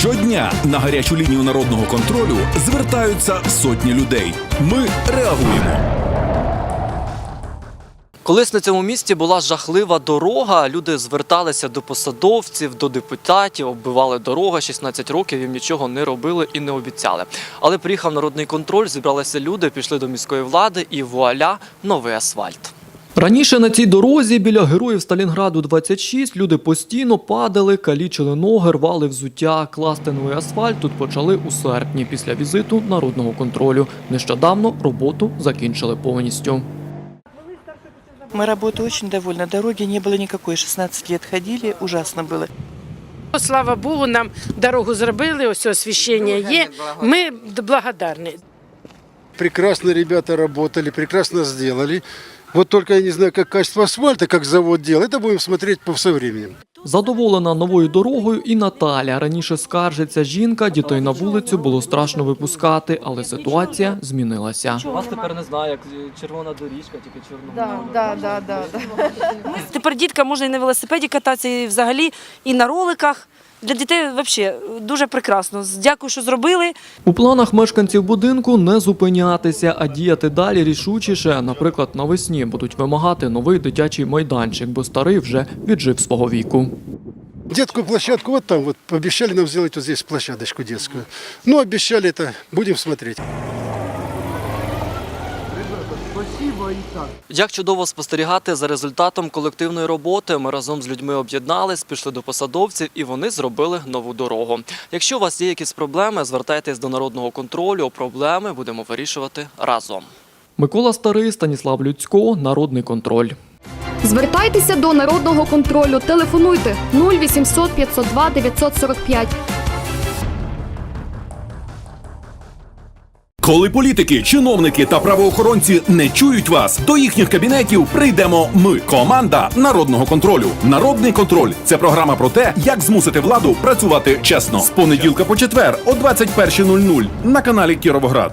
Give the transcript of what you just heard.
Щодня на гарячу лінію народного контролю звертаються сотні людей. Ми реагуємо. Колись на цьому місці була жахлива дорога. Люди зверталися до посадовців, до депутатів, оббивали дорогу 16 років, їм нічого не робили і не обіцяли. Але приїхав народний контроль, зібралися люди, пішли до міської влади і вуаля новий асфальт. Раніше на цій дорозі біля героїв Сталінграду 26 люди постійно падали, калічили ноги, рвали взуття. Класти новий асфальт тут почали у серпні після візиту народного контролю. Нещодавно роботу закінчили повністю. Мы работой очень довольны. Дороги не было никакой. 16 лет ходили, ужасно было. Слава Богу, нам дорогу зробили, ось освіщення є. Ми благодарні. Прекрасно ребята работали, прекрасно сделали. Вот только я не знаю, как качество асфальта, как завод делал. Это будем смотреть по со временем. Задоволена новою дорогою і Наталя. Раніше скаржиться жінка, дітей на вулицю було страшно випускати, але ситуація змінилася. Вас тепер не знаю, як червона доріжка, тільки чорного. Да, да, да, да. Тепер діткам можна і на велосипеді кататися, і взагалі, і на роликах. Для дітей взагалі дуже прекрасно. Дякую, що зробили. У планах мешканців будинку не зупинятися, а діяти далі рішучіше. Наприклад, навесні будуть вимагати новий дитячий майданчик, бо старий вже віджив свого віку. Детскую площадку вот там вот обещали нам сделать вот здесь площадочку детскую. Ну, обещали это, будем смотреть. Як чудово спостерігати за результатом колективної роботи. Ми разом з людьми об'єднались, пішли до посадовців, і вони зробили нову дорогу. Якщо у вас є якісь проблеми, звертайтесь до народного контролю. Проблеми будемо вирішувати разом. Микола Старий, Станіслав Люцько, Народний контроль. Звертайтеся до народного контролю. Телефонуйте 0800 502 945. Коли політики, чиновники та правоохоронці не чують вас, до їхніх кабінетів прийдемо ми, команда народного контролю. Народний контроль це програма про те, як змусити владу працювати чесно. З понеділка по четвер о 21.00 на каналі Кіровоград.